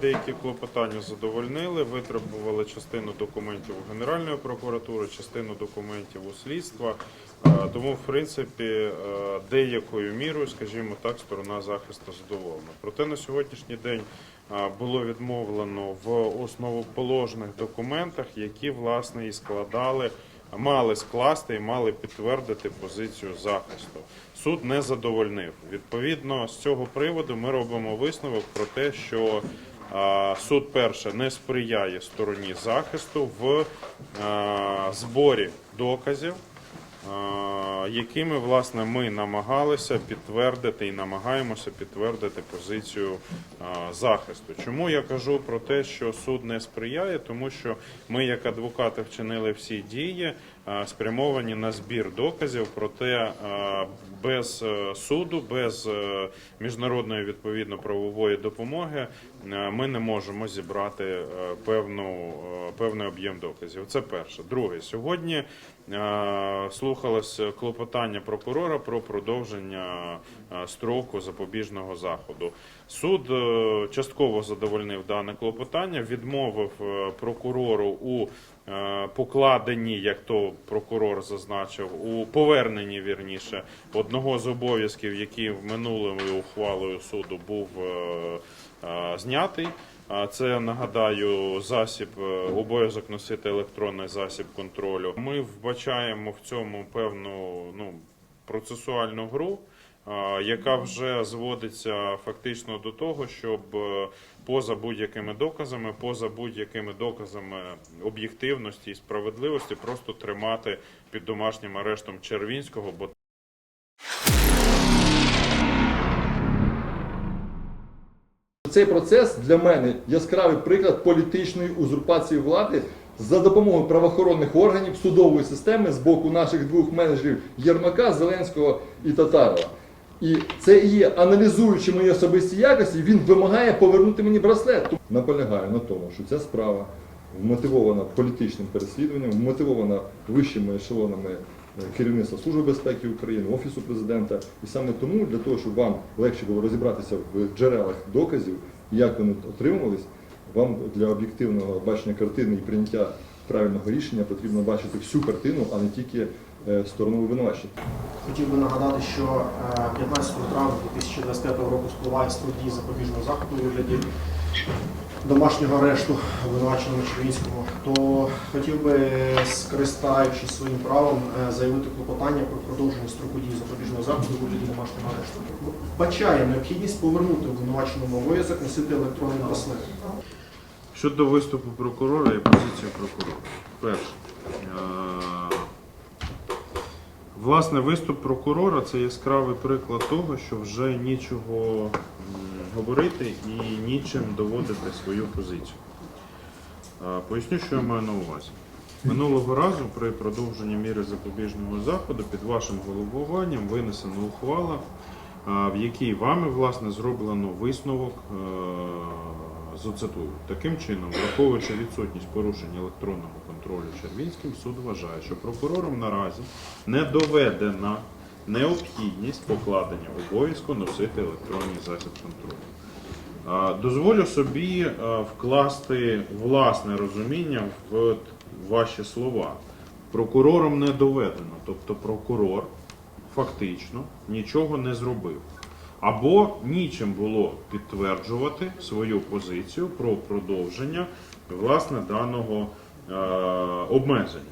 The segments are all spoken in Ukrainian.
Деякі клопотання задовольнили, витребували частину документів у Генеральної прокуратури, частину документів у слідства. Е, Тому, в принципі, е, деякою мірою, скажімо так, сторона захисту задоволена. Проте на сьогоднішній день е, було відмовлено в основоположних документах, які власне і складали. Мали скласти і мали підтвердити позицію захисту. Суд не задовольнив. Відповідно, з цього приводу ми робимо висновок про те, що суд перше не сприяє стороні захисту в зборі доказів, якими власне ми намагалися підтвердити і намагаємося підтвердити позицію захисту. Чому я кажу про те, що суд не сприяє, тому що ми, як адвокати, вчинили всі дії, спрямовані на збір доказів, проте без е, суду, без е, міжнародної відповідно правової допомоги е, ми не можемо зібрати е, певну, е, певний об'єм доказів. Це перше. Друге, сьогодні е, слухалось клопотання прокурора про продовження е, строку запобіжного заходу. Суд е, частково задовольнив дане клопотання, відмовив е, прокурору у е, покладенні, як то прокурор зазначив, у поверненні вірніше одного з обов'язків, який в минулою ухвалою суду був е, е, знятий. Це нагадаю засіб обов'язок носити електронний засіб контролю. Ми вбачаємо в цьому певну ну процесуальну гру, яка вже зводиться фактично до того, щоб е, поза будь-якими доказами, поза будь-якими доказами об'єктивності і справедливості, просто тримати під домашнім арештом Червінського, бо Цей процес для мене яскравий приклад політичної узурпації влади за допомогою правоохоронних органів судової системи з боку наших двох менеджерів Єрмака, Зеленського і Татарова. І це і є, аналізуючи мої особисті якості, він вимагає повернути мені браслет. Наполягаю на тому, що ця справа вмотивована політичним переслідуванням, вмотивована вищими ешелонами е, керівництва Служби безпеки України, Офісу президента. І саме тому, для того, щоб вам легше було розібратися в джерелах доказів, як вони отримувались, вам для об'єктивного бачення картини і прийняття правильного рішення потрібно бачити всю картину, а не тільки е, сторону обвинувачення. Хотів би нагадати, що е, 15 травня 2025 року спливає строк запобіжного заходу у вигляді домашнього арешту обвинуваченому Червінському, то хотів би, скористаючись своїм правом, е, заявити клопотання про продовження строку дії запобіжного заходу у вигляді домашнього арешту. Вбачає необхідність повернути обвинуваченому обов'язок носити електронний браслет. Щодо виступу прокурора і позиції прокурора. Перше. Власне, виступ прокурора це яскравий приклад того, що вже нічого говорити і нічим доводити свою позицію. Поясню, що я маю на увазі. Минулого разу при продовженні міри запобіжного заходу під вашим головуванням винесена ухвала, в якій вами власне зроблено висновок. Зацитую. Таким чином, враховуючи відсутність порушень електронного контролю Червінським, суд вважає, що прокурором наразі не доведена необхідність покладення обов'язку носити електронний засіб контролю. Дозволю собі вкласти власне розуміння в ваші слова. Прокурором не доведено, тобто прокурор фактично нічого не зробив. Або нічим було підтверджувати свою позицію про продовження власне даного е, обмеження,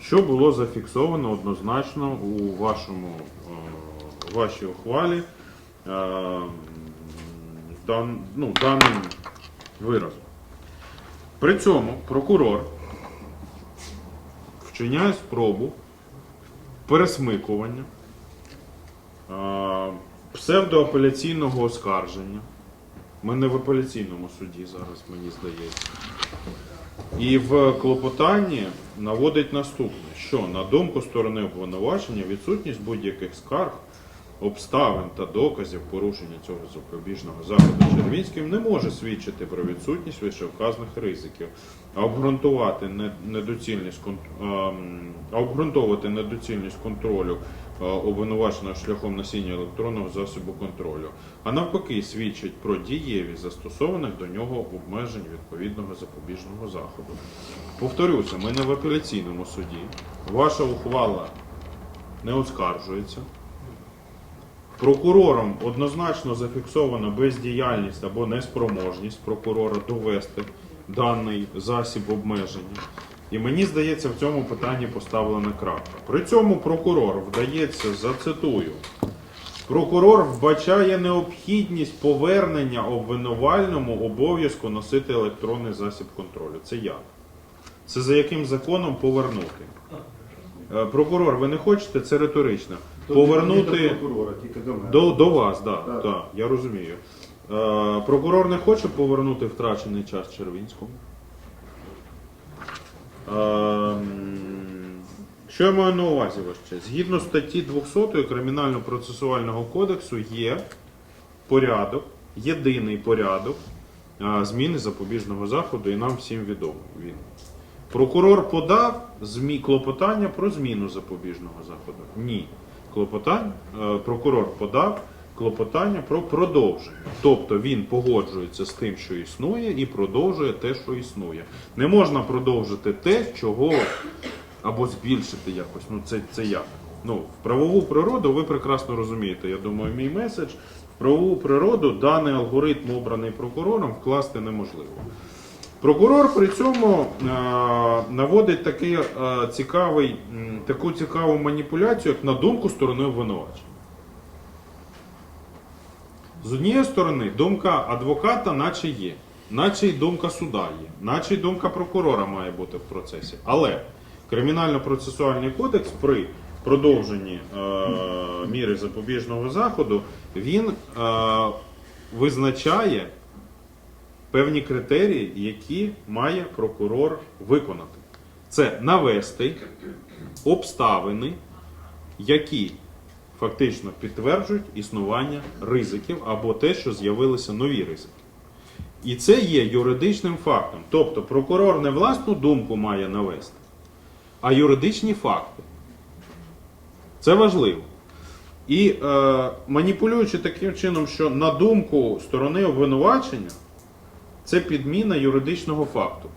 що було зафіксовано однозначно у вашому е, вашій ухвалі е, дан, ну, даним виразом. При цьому прокурор вчиняє спробу пересмикування е, псевдоапеляційного оскарження. Ми не в апеляційному суді зараз, мені здається. І в клопотанні наводить наступне, що на думку сторони обвинувачення відсутність будь-яких скарг, обставин та доказів порушення цього запобіжного заходу Червінським не може свідчити про відсутність вищевказаних ризиків, а обґрунтувати недоцільність а обґрунтовувати недоцільність контролю обвинуваченого шляхом носіння електронного засобу контролю, а навпаки свідчить про дієвість застосованих до нього обмежень відповідного запобіжного заходу. Повторюся, ми не в апеляційному суді. Ваша ухвала не оскаржується. Прокурором однозначно зафіксована бездіяльність або неспроможність прокурора довести даний засіб обмеження. І мені здається, в цьому питанні поставлена крапка. При цьому прокурор вдається, зацитую, прокурор вбачає необхідність повернення обвинувальному обов'язку носити електронний засіб контролю. Це як? Це за яким законом повернути? Е, Прокурор, ви не хочете? Це риторично. Повернути. прокурора, тільки до мене. До, до вас, да, Так. да, я розумію. Е, прокурор не хоче повернути втрачений час Червінському. Е, м, що я маю на увазі час? Згідно статті 200 Кримінально-процесуального кодексу є порядок, єдиний порядок е, зміни запобіжного заходу, і нам всім відомо він. Прокурор подав змі клопотання про зміну запобіжного заходу. Ні. Клопотання, е, прокурор подав клопотання про продовження. Тобто він погоджується з тим, що існує, і продовжує те, що існує. Не можна продовжити те, чого або збільшити якось. Ну це, це як? Ну, в правову природу ви прекрасно розумієте. Я думаю, мій меседж. В правову природу даний алгоритм, обраний прокурором, вкласти неможливо. Прокурор при цьому е, наводить такий, е, цікавий, таку цікаву маніпуляцію, як на думку сторони обвинувачення. З однієї сторони, думка адвоката, наче є, наче й думка суда є, наче й думка прокурора має бути в процесі. Але кримінально-процесуальний кодекс при продовженні е, міри запобіжного заходу він е, визначає певні критерії, які має прокурор виконати. Це навести обставини, які фактично підтверджують існування ризиків або те, що з'явилися нові ризики. І це є юридичним фактом. Тобто прокурор не власну думку має навести, а юридичні факти. Це важливо. І е, маніпулюючи таким чином, що на думку сторони обвинувачення, це підміна юридичного факту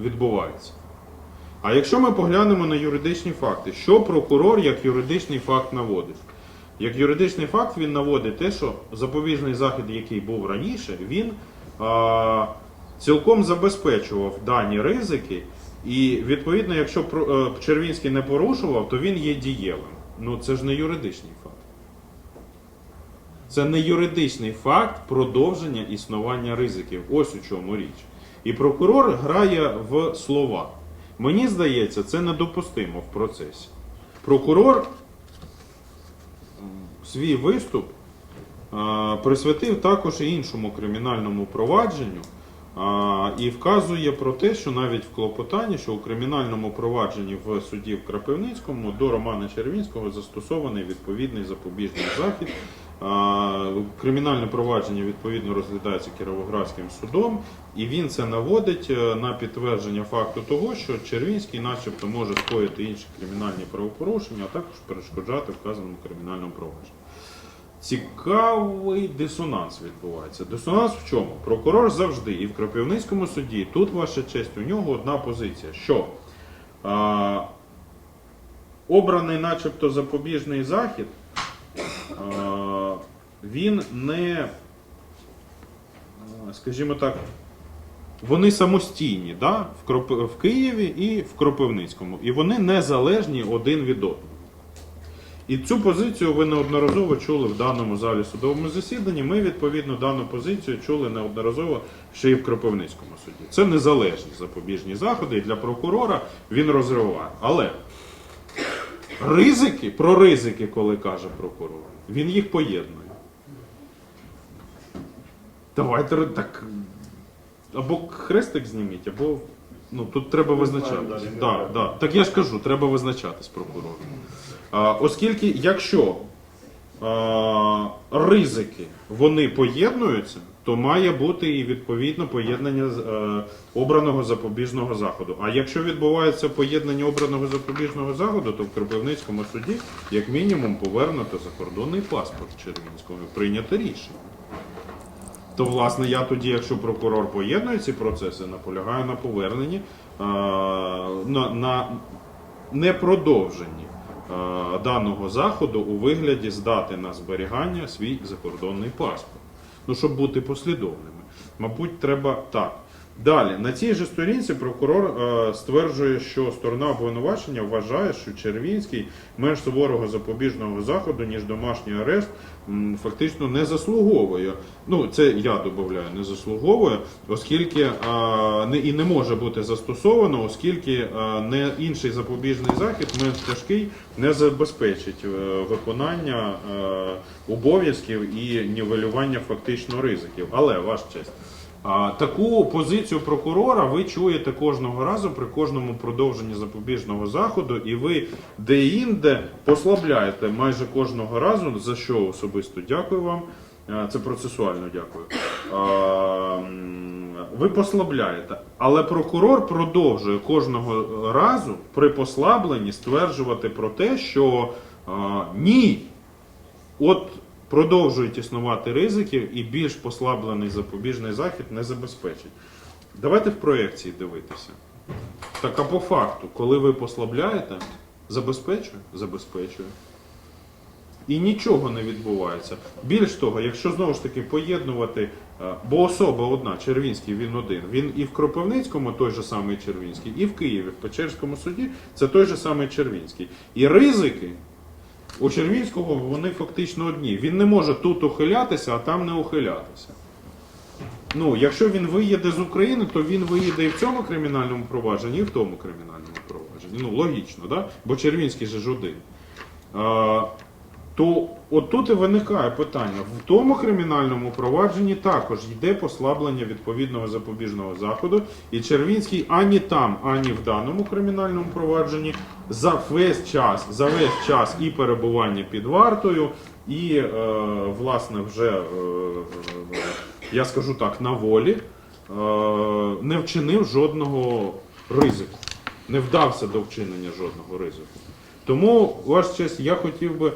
відбувається. А якщо ми поглянемо на юридичні факти, що прокурор як юридичний факт наводить? Як юридичний факт він наводить те, що запобіжний захід, який був раніше, він а, цілком забезпечував дані ризики, і відповідно, якщо е, Червінський не порушував, то він є дієвим. Ну це ж не юридичний факт. Це не юридичний факт продовження існування ризиків. Ось у чому річ. І прокурор грає в слова. Мені здається, це недопустимо в процесі. Прокурор свій виступ присвятив також і іншому кримінальному провадженню і вказує про те, що навіть в клопотанні, що у кримінальному провадженні в суді в Крапивницькому до Романа Червінського застосований відповідний запобіжний захід. Кримінальне провадження відповідно розглядається Кіровоградським судом, і він це наводить е, на підтвердження факту того, що Червінський, начебто, може скоїти інші кримінальні правопорушення, а також перешкоджати вказаному кримінальному провадженню. Цікавий дисонанс відбувається. Дисонанс в чому? Прокурор завжди і в Кропивницькому суді, тут ваша честь, у нього одна позиція, що а, обраний, начебто, запобіжний захід, а, він не, скажімо так, вони самостійні да? в, Києві і в Кропивницькому, і вони незалежні один від одного. І цю позицію ви неодноразово чули в даному залі судовому засіданні. Ми, відповідно, дану позицію чули неодноразово ще й в Кропивницькому суді. Це незалежні запобіжні заходи, і для прокурора він розриває. Але ризики, про ризики, коли каже прокурор, він їх поєднує. Давайте так. Або хрестик зніміть, або. Ну, тут треба визначатись. Да, да. Так я ж кажу, треба визначатись прокурором. А, оскільки, якщо а, ризики вони поєднуються, то має бути і відповідно поєднання з, е, обраного запобіжного заходу. А якщо відбувається поєднання обраного запобіжного заходу, то в Кропивницькому суді як мінімум повернуто закордонний паспорт Червінського, прийнято рішення. То, власне, я тоді, якщо прокурор поєднує ці процеси, наполягаю на поверненні, е, на, на непродовженні е, даного заходу у вигляді здати на зберігання свій закордонний паспорт. Ну, щоб бути послідовними. Мабуть, треба так. Далі, на цій же сторінці прокурор е, стверджує, що сторона обвинувачення вважає, що Червінський менш суворого запобіжного заходу, ніж домашній арешт, м, фактично не заслуговує. Ну, це я додаю, не заслуговує, оскільки е, не, і не може бути застосовано, оскільки е, не інший запобіжний захід, менш тяжкий, не забезпечить е, виконання е, обов'язків і нівелювання фактично ризиків. Але ваш честь. Таку позицію прокурора ви чуєте кожного разу при кожному продовженні запобіжного заходу, і ви де-інде послабляєте майже кожного разу, за що особисто дякую вам. Це процесуально дякую. Ви послабляєте, але прокурор продовжує кожного разу при послабленні стверджувати про те, що ні, От продовжують існувати ризики і більш послаблений запобіжний захід не забезпечить. Давайте в проєкції дивитися. Так а по факту, коли ви послабляєте, забезпечує? Забезпечує. І нічого не відбувається. Більш того, якщо знову ж таки поєднувати, е, бо особа одна, Червінський, він один. Він і в Кропивницькому той же самий Червінський, і в Києві, в Печерському суді це той же самий Червінський. І ризики у Червінського вони фактично одні. Він не може тут ухилятися, а там не ухилятися. Ну, якщо він виїде з України, то він виїде і в цьому кримінальному провадженні, і в тому кримінальному провадженні. Ну, логічно, да? бо Червінський же ж один. А, то от тут і виникає питання. В тому кримінальному провадженні також йде послаблення відповідного запобіжного заходу, і Червінський ані там, ані в даному кримінальному провадженні за весь час, за весь час і перебування під вартою, і е, власне вже е, е, я скажу так, на волі е, не вчинив жодного ризику, не вдався до вчинення жодного ризику. Тому, ваш честь, я хотів би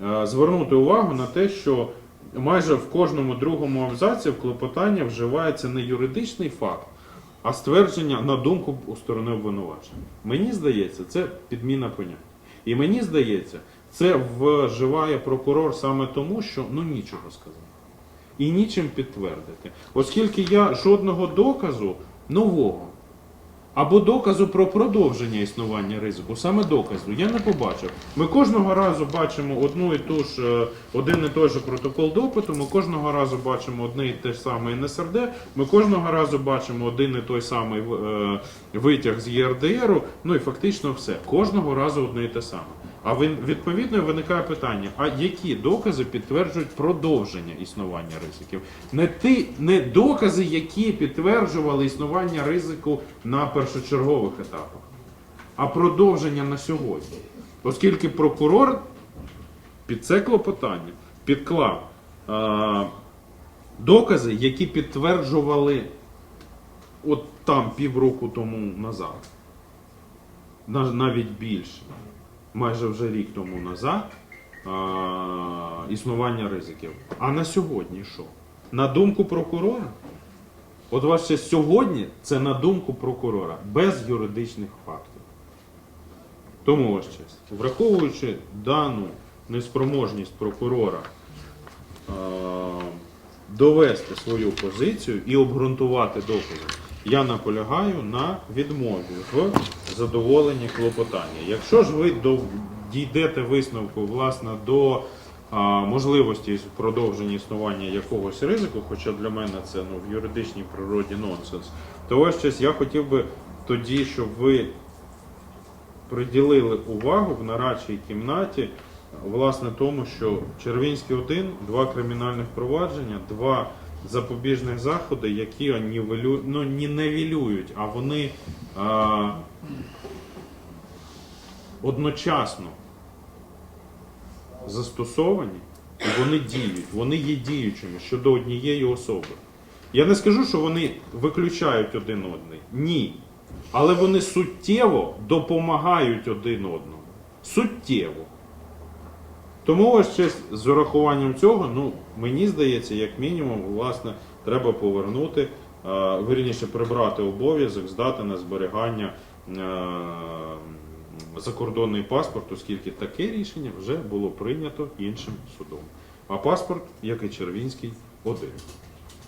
звернути увагу на те, що майже в кожному другому абзаці в клопотання вживається не юридичний факт, а ствердження на думку у сторони обвинувачення. Мені здається, це підміна понять. І мені здається, це вживає прокурор саме тому, що ну нічого сказати. І нічим підтвердити. Оскільки я жодного доказу нового або доказу про продовження існування ризику, саме доказу, я не побачив. Ми кожного разу бачимо одну і ту ж, е, один і той же протокол допиту, ми кожного разу бачимо одне і те ж саме НСРД, ми кожного разу бачимо один і той самий е, витяг з ЄРДРу, ну і фактично все. Кожного разу одне і те саме. А відповідно виникає питання: а які докази підтверджують продовження існування ризиків? Не ті, не докази, які підтверджували існування ризику на першочергових етапах, а продовження на сьогодні. Оскільки прокурор під це клопотання підклав е, докази, які підтверджували от там півроку тому назад, навіть більше майже вже рік тому назад існування ризиків. А на сьогодні що? На думку прокурора? От ваше сьогодні це на думку прокурора, без юридичних фактів. Тому ваш честь, враховуючи дану неспроможність прокурора а, довести свою позицію і обґрунтувати докази, я наполягаю на відмові в задоволенні клопотання. Якщо ж ви до- дійдете висновку власне до а, можливості продовження існування якогось ризику, хоча для мене це ну, в юридичній природі нонсенс, то ось щось я хотів би тоді, щоб ви приділили увагу в нарадчій кімнаті власне тому, що Червінський 1, два кримінальних провадження, два запобіжних заходи, які нівелю... ну, не нивелюють, а вони а, одночасно застосовані І вони діють, вони є діючими щодо однієї особи. Я не скажу, що вони виключають один одний. Ні. Але вони суттєво допомагають один одному. Суттєво. Тому ось з урахуванням цього, ну, мені здається, як мінімум, власне, треба повернути, е, вірніше прибрати обов'язок, здати на зберігання е, закордонний паспорт, оскільки таке рішення вже було прийнято іншим судом. А паспорт, як і Червінський, один.